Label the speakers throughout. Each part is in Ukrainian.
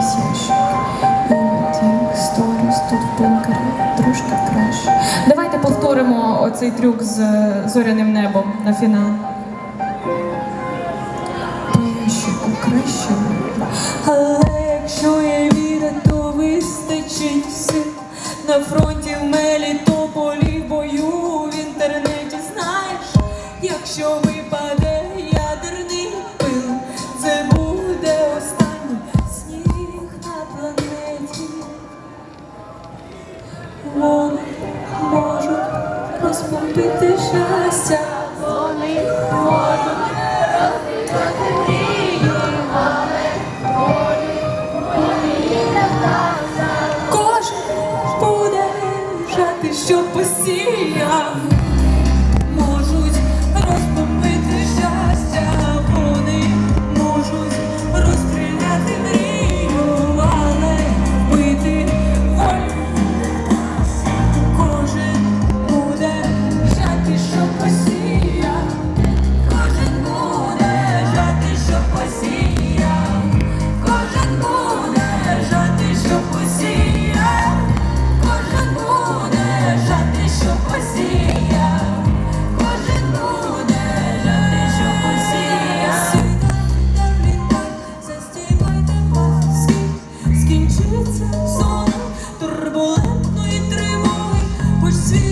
Speaker 1: вісящих іноді сторіс тут в бункері трошки краще. Давайте повторимо оцей трюк з е, зоряним небом на фінал. По краще,
Speaker 2: але якщо є віра, то вистачить сил на фронті в мелітополі в бою в інтернеті. Знаєш, якщо ви любити щастя, вони можуть.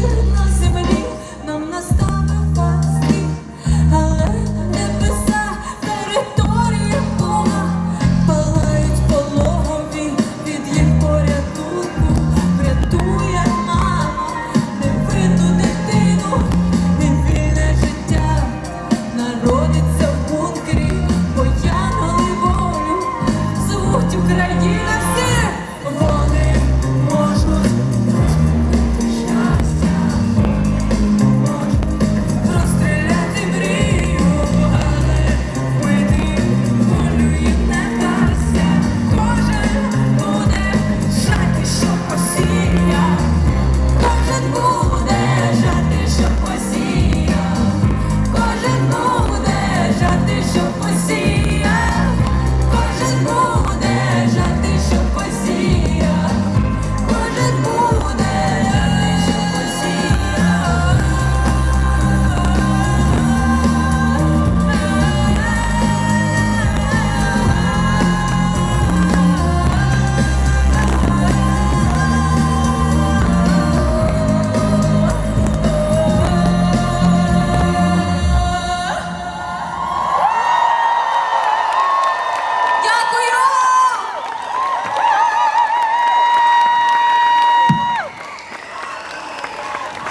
Speaker 2: Yeah.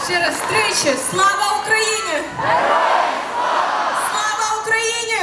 Speaker 3: ще раз тричі. Слава Україні! Слава Україні!